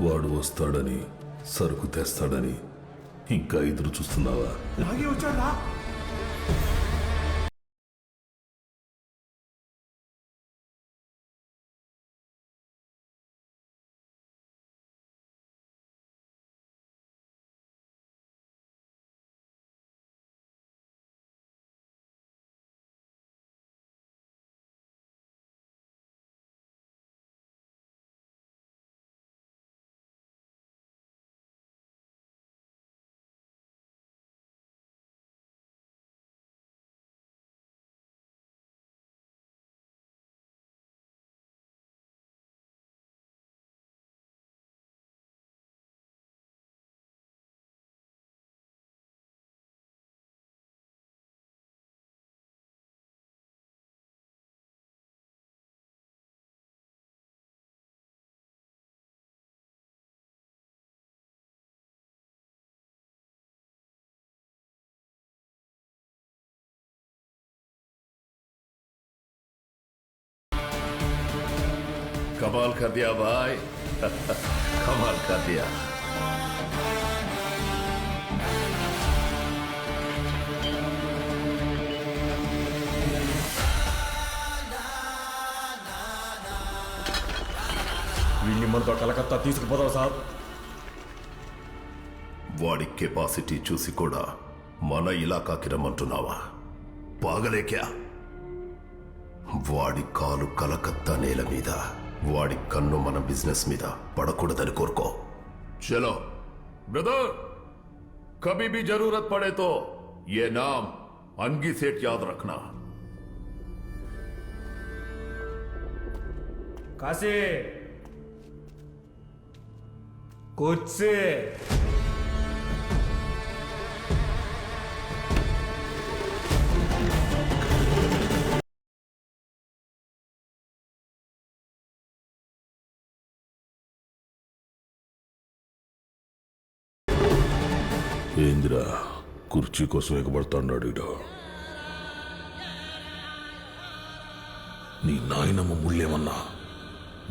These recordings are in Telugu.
వాడు వస్తాడని సరుకు తెస్తాడని ఇంకా ఎదురు చూస్తున్నావా? నాగి వచ్చాడా कमाल कर दिया भाई कमाल कर दिया వీళ్ళని మనతో కలకత్తా తీసుకుపోదాం సార్ వాడి కెపాసిటీ చూసి కూడా మన ఇలాకాకి రమ్మంటున్నావా పాగలేక్యా వాడి కాలు కలకత్తా నేల మీద వాడి కన్ను మన బిజినెస్ మీద పడకూడదని కోరుకో. చలో బ్రదర్ కబీబీ జరూరత్ పడే తో ఏ నామ్ అంగి సేట్ యాద్ రఖనా. కాసే కూర్చే. ఏందిరా? కుర్చీ కోసం ఎగబడతాడు నీ నాయనమ్మ ముళ్ళేమన్నా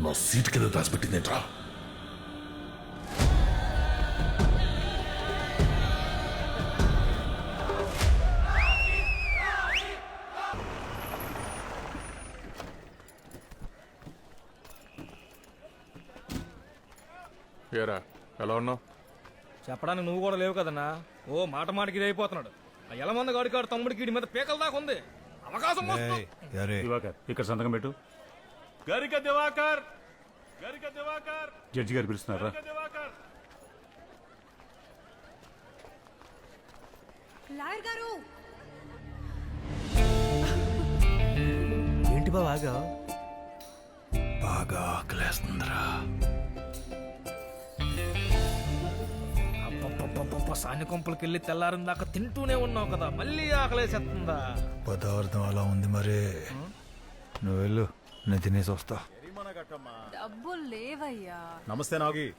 నా సీట్ కింద దాచిపెట్టిందేంట్రా? ఏరా ఎలా ఉన్నావు? చెప్పడానికి నువ్వు కూడా లేవు కదన్నా. ఓ మాట మాటకి ఇది అయిపోతున్నాడు. ఆ ఎలమంద గాడి కాడు తమ్ముడికి వీడి మీద పేకల దాకా ఉంది. అవకాశం. దివాకర్ ఇక్కడ సంతకం పెట్టు. గరిక దివాకర్ గరిక దివాకర్. జడ్జి గారు పిలుస్తున్నారా? దివాకర్. లాయర్ గారు. ఏంటి బావ ఆగా? బాగా ఆకలేస్తుందిరా. సాని కొంపలకి వెళ్ళి తెల్లారిన దాకా తింటూనే ఉన్నావు కదా మళ్ళీ ఆకలేసేస్తుందా? పదార్థం అలా ఉంది మరే. నువ్వు వెళ్ళు నేను తినేసి వస్తా. డబ్బులు లేవయ్యా. నమస్తే నాగి.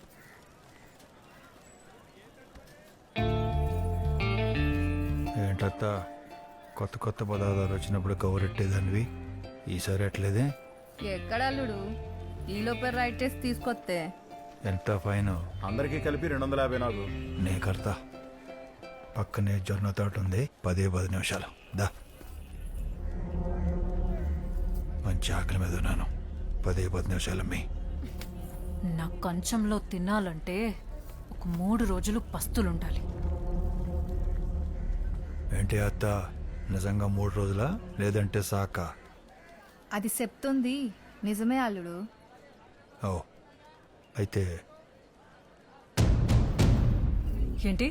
ఏంటత్త కొత్త కొత్త పదార్థాలు వచ్చినప్పుడు కవరెట్టేదానివి ఈసారి ఎట్లేదే? ఎక్కడ అల్లుడు? ఈలోపే రైట్ టేస్ట్ తీసుకొస్తే ఎంత ఫైన్? అందరికీ కలిపి రెండు వందల యాభై నాగు నీ కర్త. పక్కనే జొన్న తోట ఉంది. పదే పది నిమిషాలు. దా. మంచి ఆకలి మీద ఉన్నాను. పదే పది నిమిషాలు మీ నా కంచంలో తినాలంటే ఒక మూడు రోజులు పస్తులుండాలి. ఏంటి అత్త? నిజంగా మూడు రోజులా? లేదంటే సాక? అది చెప్తుంది నిజమే అల్లుడు. ఓ. అయితే ఏంటి?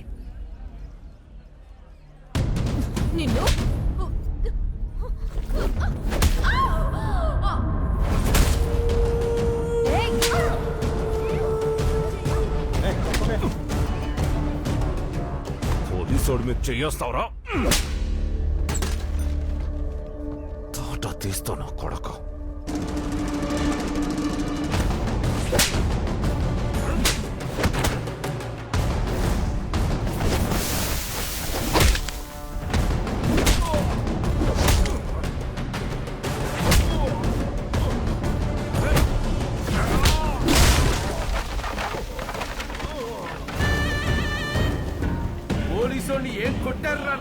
నిన్ను? పోలీసోడి మీద చెయ్యేస్తావురా. తోట తీస్తాను కొడక.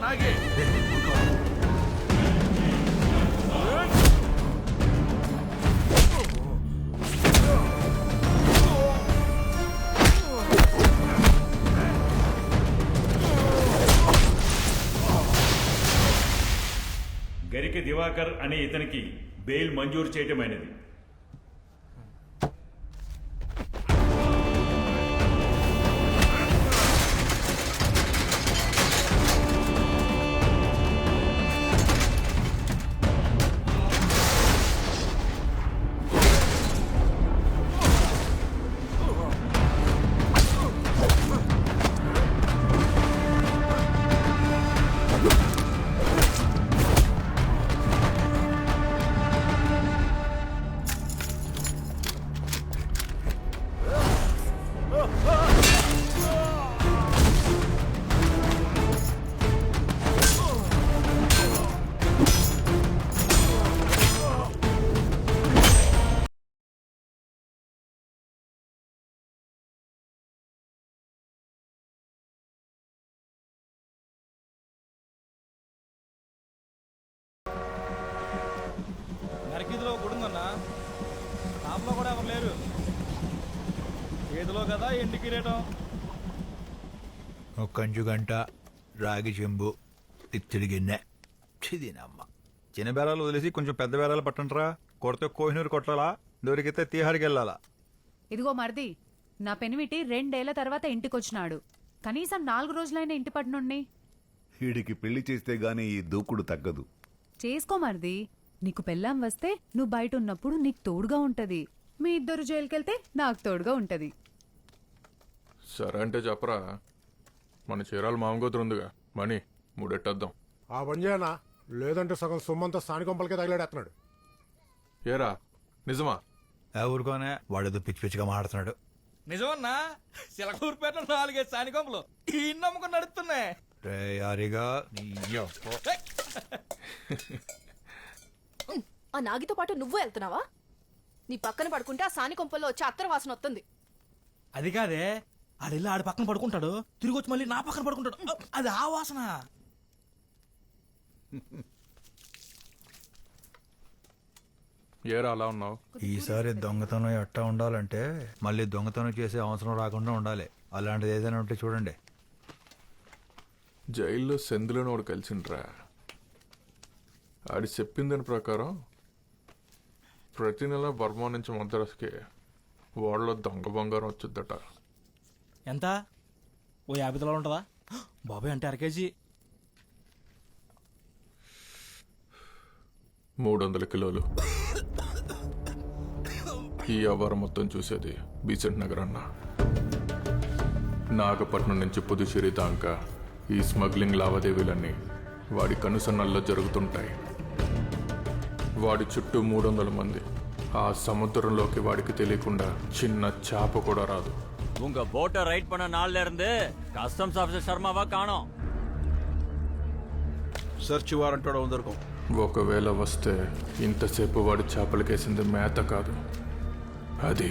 నాగి? గరిక దివాకర్ అనే ఇతనికి బెయిల్ మంజూరు చేయటమైనది. ఏదిలో కదా ఎండి కిరీటం ఒక కంచు గంట రాగి చెంబు తిత్తిడి గిన్నె. చిదినమ్మ చిన్న బేరాలు వదిలేసి కొంచెం పెద్ద బేరాలు పట్టండిరా. కొడితే కోహినూరు కొట్టాలా? దొరికితే తీహారికి వెళ్ళాలా? ఇదిగో మరిది నా పెనిమిటి రెండేళ్ళ తర్వాత ఇంటికొచ్చినాడు. కనీసం నాలుగు రోజులైన ఇంటి పట్టునుండి. వీడికి పెళ్ళి చేస్తే గానీ ఈ దూకుడు తగ్గదు. చేసుకో మరిది నీకు పెళ్ళాం వస్తే నువ్వు బయట ఉన్నప్పుడు నీకు తోడుగా ఉంటది. మీ ఇద్దరు జైలుకెళ్తే నాకు తోడుగా ఉంటది. సరే అంటే చెప్పరా. మన చీరాల మామగోతురు ఉందిగా. మణి మూడెట్టేద్దాం. ఆ పని చేయనా? లేదంటే సగం సొమ్మంతా స్థానికొంపలకే తగిలాడేస్తున్నాడు ఏరా నిజమా? ఆ ఊరుకోనే వాడేదో పిచ్చి పిచ్చిగా మాడుతున్నాడు నిజమన్నా? సిలకూరుపేట నాలుగైదు సానికొంపలు ఈ నమ్ముకుని నడుస్తున్నాయి రే యారిగా. ఆ నాగితో పాటు నువ్వు వెళ్తున్నావా? నీ పక్కన పడుకుంటే ఆ సాని కొంపల్లో వచ్చి అత్తర వాసన వస్తుంది. అది కాదే ఆడెళ్ళి ఆడి పక్కన పడుకుంటాడు తిరిగి వచ్చి మళ్ళీ నా పక్కన పడుకుంటాడు. అది ఆ వాసన. ఏరా అలా ఉన్నావు? ఈసారి దొంగతనం ఎట్టా ఉండాలంటే మళ్ళీ దొంగతనం చేసే అవసరం రాకుండా ఉండాలి. అలాంటిది ఏదైనా ఉంటే చూడండి. జైల్లో సెందులోని వాడు కలిసిండ్రా. ఆడి చెప్పిందని ప్రకారం ప్రతి నెల బర్మా నుంచి మద్రాసుకి వాళ్ళలో దొంగ బంగారం వచ్చిద్దట. ఎంత? ఓ యాభై తల ఉంటుందా? బాబాయ్ అంటే అర కేజీ మూడు వందల కిలోలు. ఈ వ్యవహారం మొత్తం చూసేది బీసెంట్ నగర్ అన్న. నాగపట్నం నుంచి పుదుచేరి దాకా ఈ స్మగ్లింగ్ లావాదేవీలన్నీ వాడి కనుసన్నల్లో జరుగుతుంటాయి. వాడి చుట్టూ మూడు వందల మంది. ఆ సముద్రంలోకి వాడికి తెలియకుండా చిన్న చేప కూడా రాదు. உங்க போட்டை ரைட் பண்ண நாள்ல இருந்து கஸ்டம்ஸ் ஆபீசர் சர்மாவா காணோம் సెర్చ్ వారంట్ ఉందరుకో ఒకవేళ వస్తే ఇంతసేపు వాడి చేపలకేసింది మేత కాదు అది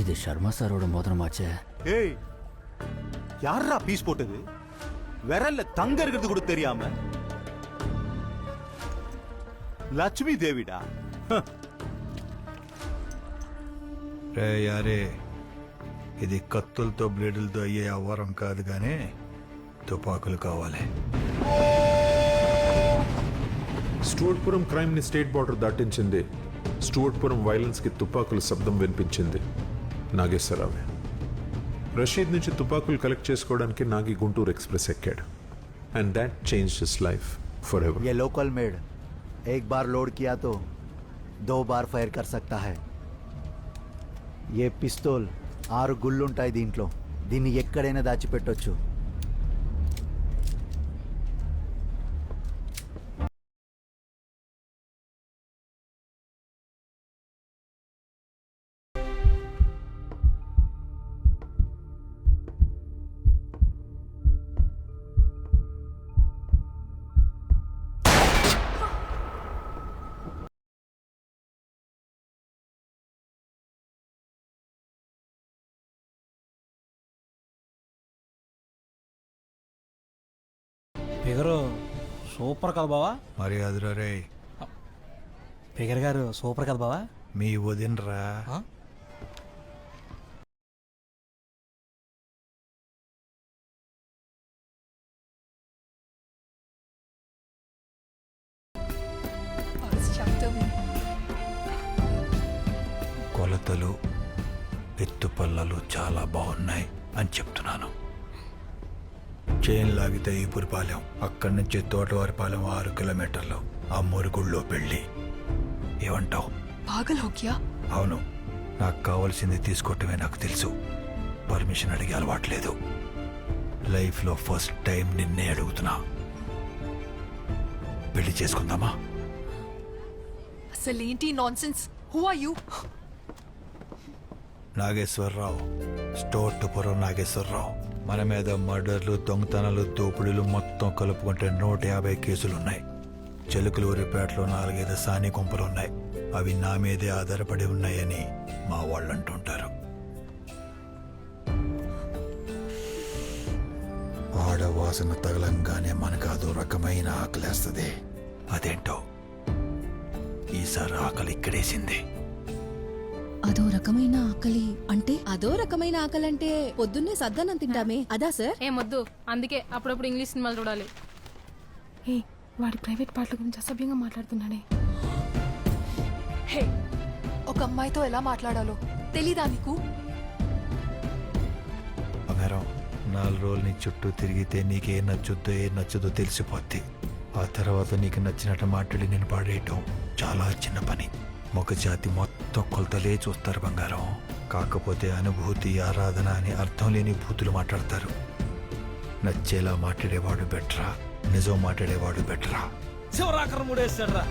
இது சர்மா சாரோட மோதிரமாச்சே ஏய் யாரா பீஸ் போட்டது விரல்ல தங்க இருக்கிறது கூட தெரியாம லட்சுமி தேவிடா రే యారే ఇది కత్తులతో బ్లేడులతో అయ్యే అవ్వరం కాదు కానీ తుపాకులు కావాలి స్టూవర్ట్పురం క్రైమ్ ని స్టేట్ బార్డర్ దాటించింది స్టూవర్ట్పురం వైలెన్స్ కి తుపాకుల శబ్దం వినిపించింది నాగేశ్వరరావే రషీద్ నుంచి తుపాకులు కలెక్ట్ చేసుకోవడానికి నాగి గుంటూరు ఎక్స్ప్రెస్ ఎక్కాడు and that change his life for ever ये लोकल मेड एक बार लोड किया तो दो बार ఫైర్ कर सकता है ఏ పిస్తోల్ ఆరు గుళ్ళుంటాయి దీంట్లో. దీన్ని ఎక్కడైనా దాచిపెట్టొచ్చు. ఫిగరు సూపర్ కదా బావా? మరి అదిరా రే. ఫిగర్ గారు సూపర్ కదా బావా? మీ వదినరా. కొలతలు ఎత్తుపల్లలు చాలా బాగున్నాయి అని చెప్తున్నాను. చైన్ లాగితే ఈపురిపాలెం అక్కడి నుంచి తోటవారిపాలెం ఆరు కిలోమీటర్లు. ఆ మురుగుళ్ళో పెళ్ళి. ఏమంటావు? పాగల్ అవును. నాకు కావాల్సింది తీసుకోవటమే నాకు తెలుసు. పర్మిషన్ అడిగే అలవాట్లేదు లైఫ్లో ఫస్ట్ టైం నిన్నే అడుగుతున్నా. పెళ్ళి చేసుకుందామా? అసలేంటి nonsense? Who are you Nageswararao. స్టోర్టుపురం Nageswararao. మన మీద మర్డర్లు దొంగతనాలు దోపిడీలు మొత్తం కలుపుకుంటే నూట యాభై కేసులున్నాయి. చెలుకులూరిపేటలో నాలుగైదు సాని గుంపలు ఉన్నాయి అవి నా మీదే ఆధారపడి ఉన్నాయని మా వాళ్ళు అంటుంటారు ఆడవాసన తగలంగానే మనకు అదో రకమైన ఆకలేస్తుంది. అదేంటో? ఈసారి ఆకలి ఇక్కడేసింది అదో రకమైన ఆకలి అంటే? అదో రకమైన ఆకలి అంటే పొద్దున్నే సద్దనం తింటామే. అదా సార్? ఏమొద్దు అందుకే అప్పుడప్పుడు ఇంగ్లీష్ సినిమాలు చూడాలి. ఏ వాడి ప్రైవేట్ పాటల గురించి అసభ్యంగా మాట్లాడుతున్నాడే. హే ఒక అమ్మాయితో ఎలా మాట్లాడాలో తెలీదా నీకు? బంగారం నాలుగు రోజులు నీ చుట్టూ తిరిగితే నీకేం నచ్చుద్దో ఏం నచ్చదో తెలిసిపోద్ది. ఆ తర్వాత నీకు నచ్చినట్టు మాట్లాడి నేను పాడేయటం చాలా చిన్న పని. ఒక జాతి మొత్తం కొలతలే చూస్తారు బంగారం. కాకపోతే అనుభూతి ఆరాధన అని అర్థం లేని భూతులు మాట్లాడతారు. నచ్చేలా మాట్లాడేవాడు బెటరా నిజం మాట్లాడేవాడు బెట్రా? చివరాకరం మూడేస్తాడు రా